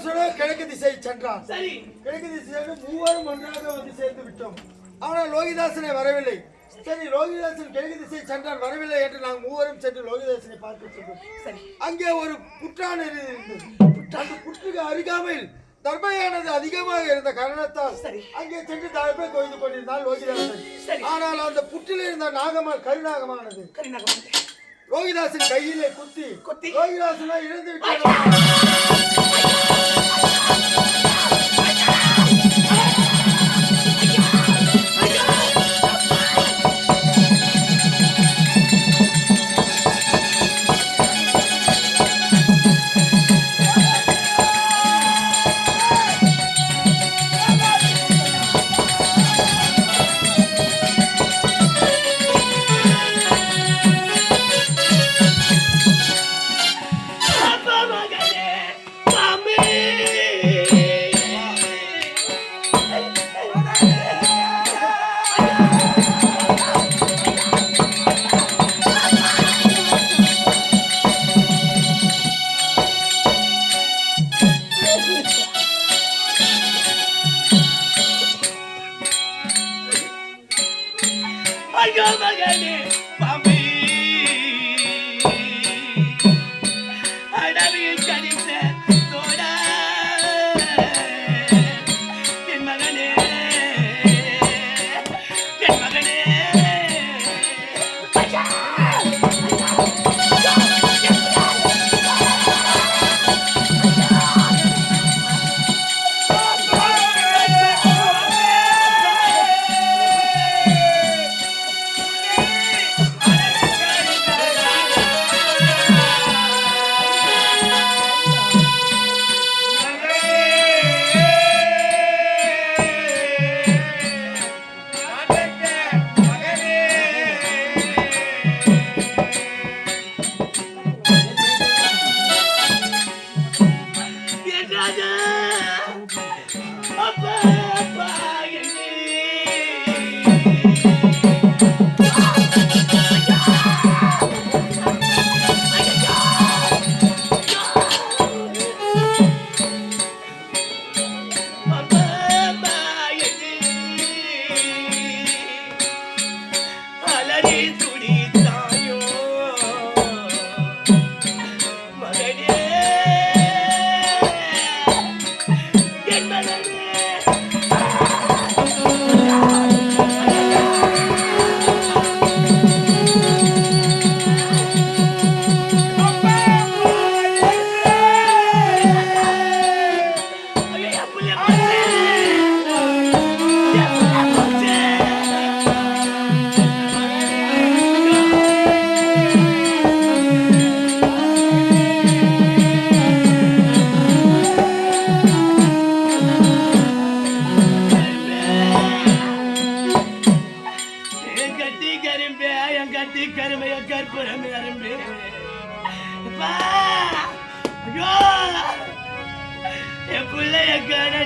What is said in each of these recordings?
யோகிதாசனோ கிழக்கு திசை சென்றான். சரி. கிழக்கு திசையாக மூவரும் ஒன்றாக வந்து சேர்ந்து விட்டோம். ஆனால் லோகிதாசனை வரவில்லை. சரி லோகிதாசன் கிழக்கு திசை சென்றான் வரவில்லை என்று நாங்கள் மூவரும் சென்று லோகிதாசனை பார்க்க சென்றோம் அங்கே ஒரு புற்றான் இருந்தது அந்த புற்றுக்கு அருகாமையில் தர்மையானது அதிகமாக இருந்த காரணத்தால். அங்கே சென்று தர்மை கொய்து கொண்டிருந்தான் லோகிதாசன். ஆனால் அந்த புற்றில் இருந்த நாகமா கருநாகமானது. ரோகிதாசன் கையிலே குத்தி குத்தி. ரோகிதாசனா இழந்து விட்டார்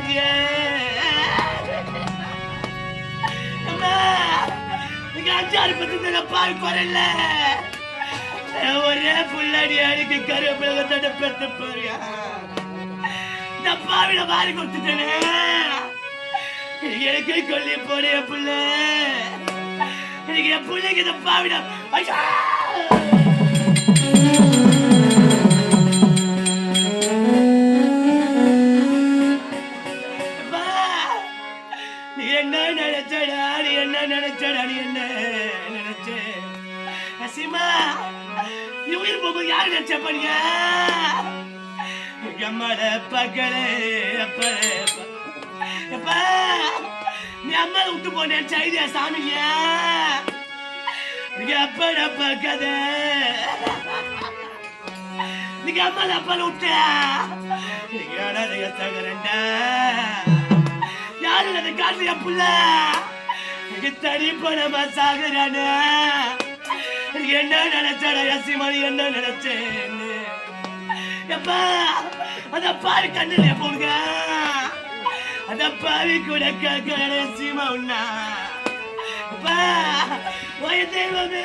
போயிட்டியே அம்மா நீங்க அஞ்சாறு பத்து பால் குறையில. ஒரே புள்ளடி அடிக்கு கருவேப்பிலை தட்ட பெத்து போறியா? இந்த மாறி கொடுத்துட்டேனே எனக்கு கொல்லி போறிய புள்ள? எனக்கு என் பிள்ளைக்கு இந்த பாவிடம் ஐயா! நீ என்ன நினைச்சடா நீ என்ன நினைச்சடா நீ என்ன நினைச்ச? அசிமா நீ உயிர் போகும்போது யாரு நினைச்ச பண்ணிய அம்மாட பக்கலே அப்பளே அப்பா நீ அம்மா விட்டு போன சைதியா சாமிங்க? நீங்க அப்பட பக்கத நீங்க அம்மா அப்பா விட்ட? நீங்க அனாதைய தகரண்டா அதை காட்டுறிய புள்ள? நீங்க தனி பணமா சாகுறானே? என்ன நினைச்சடா ரசிமணி என்ன நினைச்சேன் எப்பா அந்த பாரு கண்ணுல போடுங்க. அந்த பாவி கூட கேட்க ரசிமா உண்ணா அப்பா ஓய தெய்வமே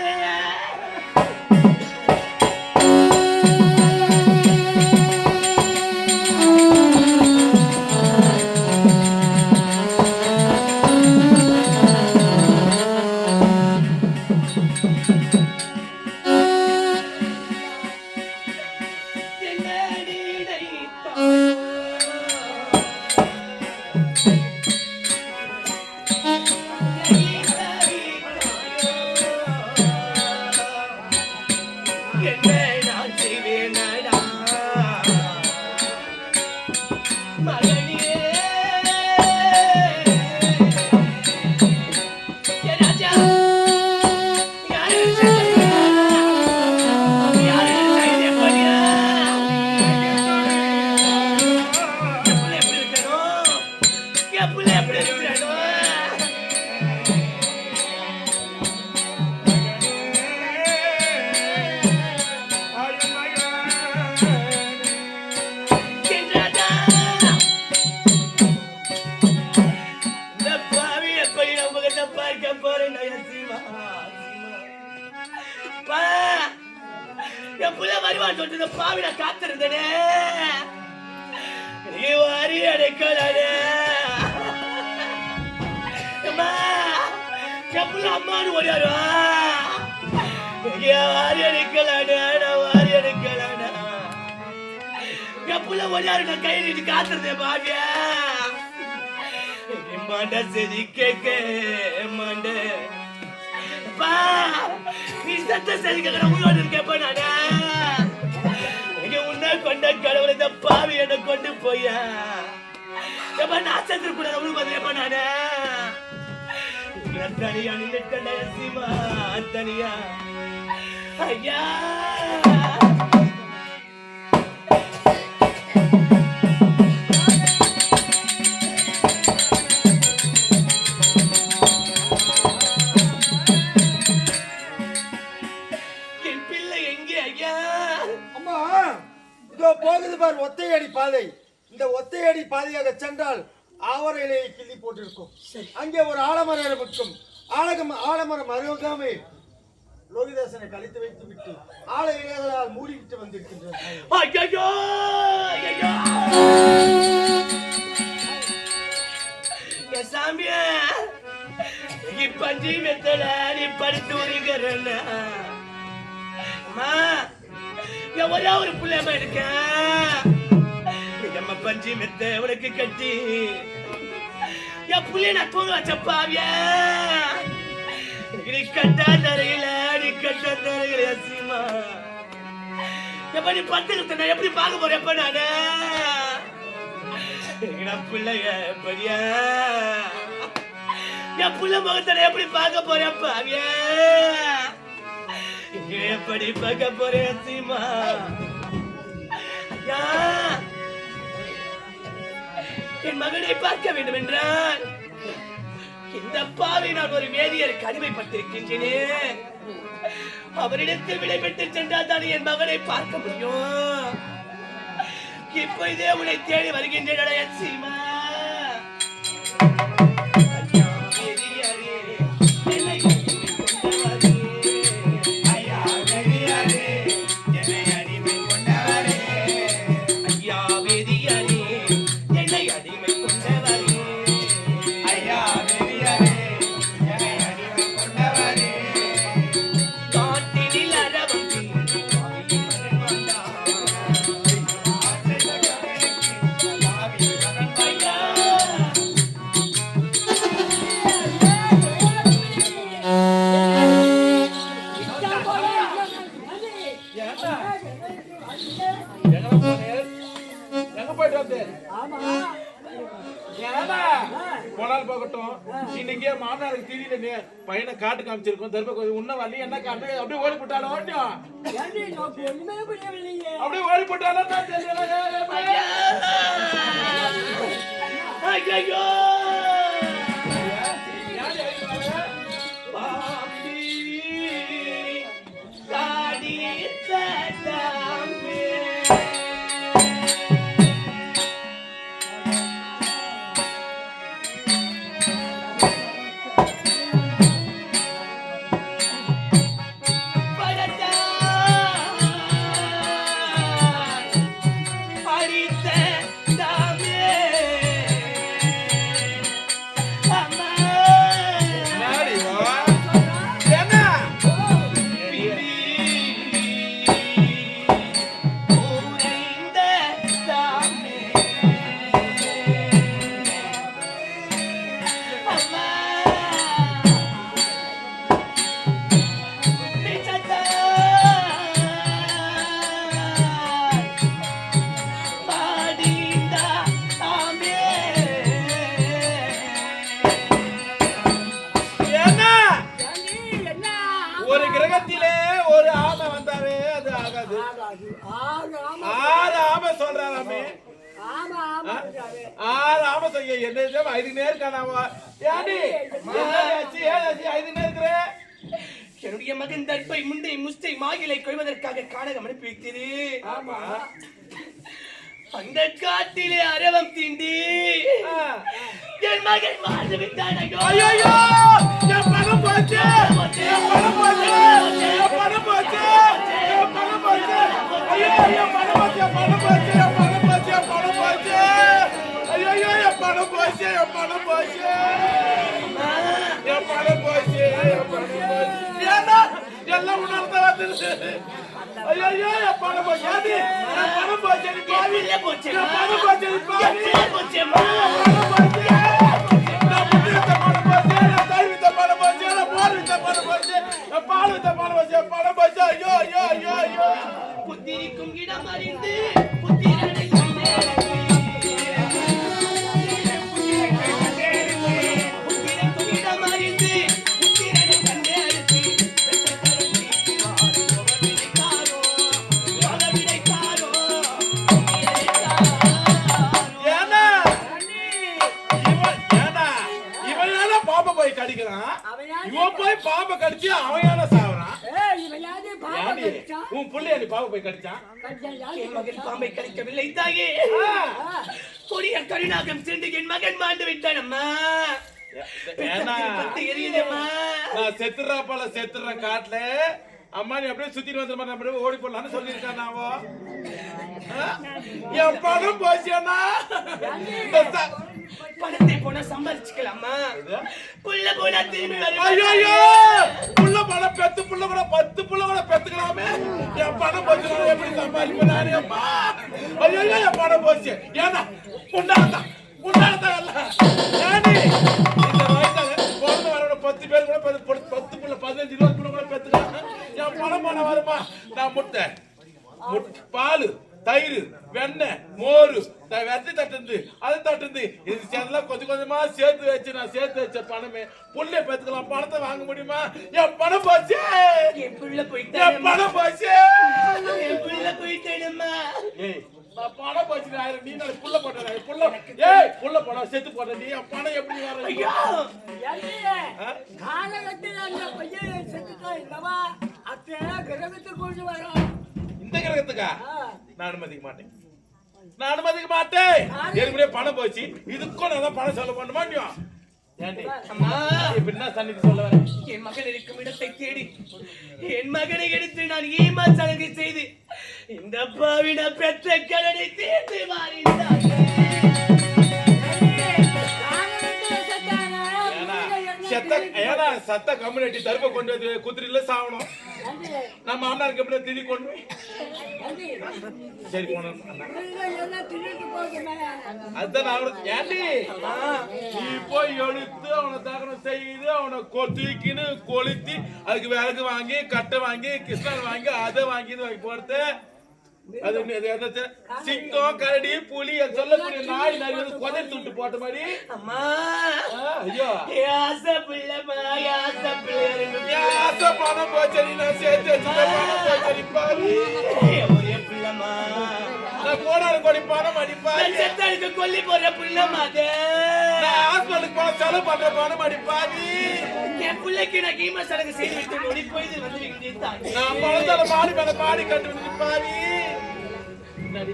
கப்புல புள்ள ஓடியாரு நான் கை நீட்டி காத்திருந்தேன் பாவியா? மண்ட செதி கேக்க மண்ட. பா நீ சத்த செதி கேட்கிற உயிரோடு இருக்கப்ப நானே? இங்க உன்னை கொண்ட கடவுள் இந்த பாவி என்னை கொண்டு போயா? எப்ப நான் செத்து கூட உனக்கு பதிலப்ப நானே? தனியா நின்னுட்டேன் சீமா தனியா. ஐயா! பார் ஒத்தையடி பாதை. இந்த ஒத்தையடி பாதையாக சென்றால் ஆவர இலையை கிள்ளி போட்டிருக்கும். அங்கே ஒரு ஆலமரம் இருக்கும். ஆலகம் ஆலமரம் அருகாமை லோகிதாசனை கழித்து வைத்து விட்டு ஆல இலைகளால் மூடிவிட்டு வந்திருக்கின்றன ஐயோ ஐயோ என் சாமிய நீ பஞ்சி மெத்தல நீ படுத்து என் ஒரே ஒரு பிள்ளையம்மா இருக்கேன் நம்ம பஞ்சு மெத்த உனக்கு கட்டி. என் புள்ளைய நான் தூங்க வச்சப்பாவிய நீ கட்டா தரையில நீ கட்டா தரையில சீமா. எப்ப நீ பத்துக்கிட்ட நான் எப்படி பார்க்க போறேன் எப்ப நானு? என் பிள்ளைய எப்படியா? என் புள்ள முகத்தை எப்படி பார்க்க போறேன் பாவியா? எப்படி பார்க்க போறேன் சீமா. ஐயா என் மகனை பார்க்க வேண்டும் என்றால் இந்த பாவை நான் ஒரு வேதியருக்கு அடிமைப்பட்டிருக்கின்றேனே அவரிடத்தில் விடைபெற்று சென்றால் தான் என் மகனை பார்க்க முடியும். இப்போ இதே உன்னை தேடி வருகின்றேன் சீமா. காட்டு காமிச்சிருக்கோம். தர்ம கோயில் உன்ன வரல என்ன காட்டு? அப்படியே ஓடி போட்டாலும் புரியவில்லையே. அப்படியே ஓடி போட்டாலும் ஐயோ! செய்ய என்ன இது? ஐது நேர் காணாவா ஏண்டி? ஏதாச்சு ஏதாச்சு ஐது நேர்க்கிற என்னுடைய மகன் தர்பை முண்டை முஸ்தை மாகிலை கொள்வதற்காக காடகம் அனுப்பி வைத்தது. ஆமா. அந்த காட்டிலே அரவம் தீண்டி. என் மகன் வாழ்ந்து விட்டான் ஐயோ. என் பணம் போச்சு. என் பணம் போச்சு. என் பணம் போச்சு. என் பணம் போச்சு. ஐயோ என் பணம் போச்சு. என் பணம் போச்சு என் பணம் போச்சு. பணம் போச்சு என் பணம் போச்சு என் பணம் போச்சு என் பணம் போச்சு ஏன்னா எல்லாம் உணர்ந்த வந்துருச்சு ஐயோ என் பணம் போச்சு. என் பணம் போச்சு பாவி. போச்சு என் பணம் போச்சு பாவி போச்சு பணம் போச்சு பால் வித்த பால் வித்த பணம் போச்சு ஐயோ ஐயோ ஐயோ ஐயோ. புத்திரிக்கும் இடம் அறிந்து பாம்பை கடிச்சு அவன் ஏன்னா சாவறான். உன் புள்ளைய நீ பாம்பை போய் கடிச்சான் என் மகன்? பாம்பை கடிக்கவில்லை தாயே. கொடிய கருணாகம் சென்று என் மகன் மாண்டு விட்டான் அம்மா. செத்துறா போல செத்துறேன் காட்டுல. அம்மா நீ அப்படியே சுத்திட்டு வந்துருமா நம்ம அப்படியே ஓடி போடலாம்னு சொல்லியிருக்கான் நாவோ? என் பணம் ச- பணத்தை போனா சம்பாதிச்சுக்கலாமா? புள்ள போனா திரும்பி ஐயோ புள்ள பணம் பெத்து புள்ள கூட பத்து புள்ள கூட பெத்துக்கலாமே. என் பணம் போச்சு எப்படி சம்பாதிப்பேன் நானே? அம்மா ஐயோ என் பணம் போச்சு. ஏன்னா வயசுல பிறந்து வர பத்து பேர் கூட பெத்து- பத்து- பத்து புள்ள பதினஞ்சு இருபது புள்ள கூட பெத்துக்கலாம். என் பணம் பணம் வருமா நான் முட்டை. பால் தயிர் வெண்ணெய் மோர் வெத்தி தட்டுந்து அது தட்டுந்து இது சேர்ந்தெல்லாம் கொஞ்சம் கொஞ்சமா சேர்த்து வச்சு நான் சேர்த்து வச்ச பணமே. புள்ளைய பெத்துக்கலாம் பணத்தை வாங்க முடியுமா? என் பணம் போச்சு. என் புள்ள என் போயிட்டான் பணம் போச்சு. என் புள்ள நான் பணம் போச்சு ஆயிரம் நீ நாளைக்கு புள்ள போட்ட புள்ள ஏய் புள்ள போட செத்து போட்ட நீ என் பணம் எப்படி வர ஐயோ! அந்த பையன் செத்துட்டான் இல்லவா? அத்தனை கிரகத்துக்கு கொண்டு வரோம். இந்த கிரகத்துக்கா? நான் அனுமதிக்க மாட்டேன். நான் அனுமதிக்க மாட்டேன். ஏற்கனவே பணம் போச்சு. இதுக்கும் நான் தான் பணம் சொல்ல பண்ண வரேன் என் மகன் இருக்கும் இடத்தை தேடி என் மகனை எடுத்து நான் ஈமா சடங்கு செய்து இந்த பாவின பெற்ற கடனை தீர்த்து மாறினார் செத்த கம்யூனிட்டி தருப்ப கொண்டு வந்து குதிரையில சாவணும்? நம்ம மாமனாருக்கு எப்படி திதி கொண்டு? சரி போனோம்? அதுதான் அவனுக்கு ஏண்டி நீ போய் எடுத்து அவனை தகனம் செய்து அவனை கொ- தூக்கின்னு கொளுத்தி அதுக்கு விறகு வாங்கி கட்டை வாங்கி கிருஷ்ணன் வாங்கி அதை வாங்கி இது வாங்கி அது? சிங்கம் கரடி புலி சொல்லக்கூடிய நாய் நரி கொதை துண்டு போட்ட மாதிரி அம்மா ஐயோ ஆசை பிள்ளைமா பிள்ளை பணம் கொல்லி போடுற பிள்ளைமா அது நான் ஹாஸ்பிட்டலுக்கு போன செலவு பண்ற பணம் அடிப்பாரு என் பிள்ளைக்கு நான் கீம சடங்கு செய்து விட்டு ஓடி போய் இது வந்து நான் பணத்தால மாடி மேல மாடி கட்டு என்னடி?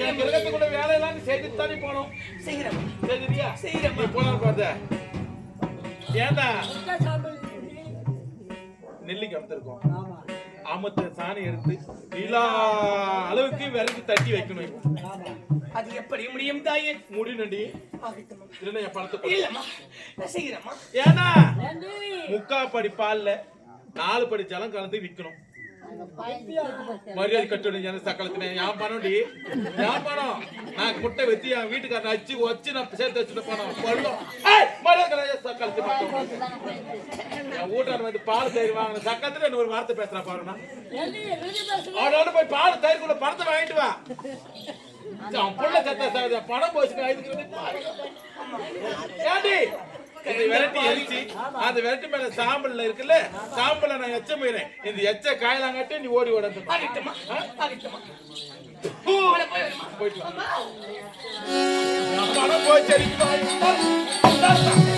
என் கிரகத்துக்குள்ள வேலையெல்லாம் செய்துட்டு தானே போனோம் செய்கிறேன் சரியா செய்கிறேன் போனா பார்த்த ஏண்டா எந்த சாம்பல் இருக்குது? நெல்லிக்கு அமுத்திருக்கோம் அமுத்த சாணி எடுத்து நிலா அளவுக்கு விறகு தட்டி வைக்கணும் இப்போ. அது எப்படி முடியும் தாயே? ஆகட்டுமா. இல்லைன்னா என் பணத்தை கொடு. இல்லம்மா. நான் ஏன்னா? முக்கா படி பால்ல நாலு படி ஜலம் கலந்து விக்கணும் மரியாதை கட்டணும் எனக்கு சக்கலத்துல என் பணம்டி என் பணம்? நான் குட்டை வெத்தி என் வீட்டுக்காரன் அச்சு வச்சு நான் சேர்த்து வச்சுட்டு பணம் பள்ளம் ஏய், மரியாதை கட்டணும் சக்கலத்து மட்டும் என் வீட்டார் வந்து பால் தயிர் வாங்கின சக்கலத்துல என்ன ஒரு வார்த்தை பேசுறா பாருண்ணா அவனோட போய் பால் தயிர் கூட பணத்தை வாங்கிட்டு வா. அவன் புள்ள சத்த சாகுது. பணம் போச்சுட்டு ஐதுக்கு இந்த விரட்டி எரிச்சு அந்த விரட்டி மேல சாம்பல்ல இருக்குல்ல சாம்பல்ல நான் எச்ச போயிறேன் இந்த எச்ச காயலாங்காட்டி நீ ஓடி ஓட போயிட்டு போச்சு அடிக்கு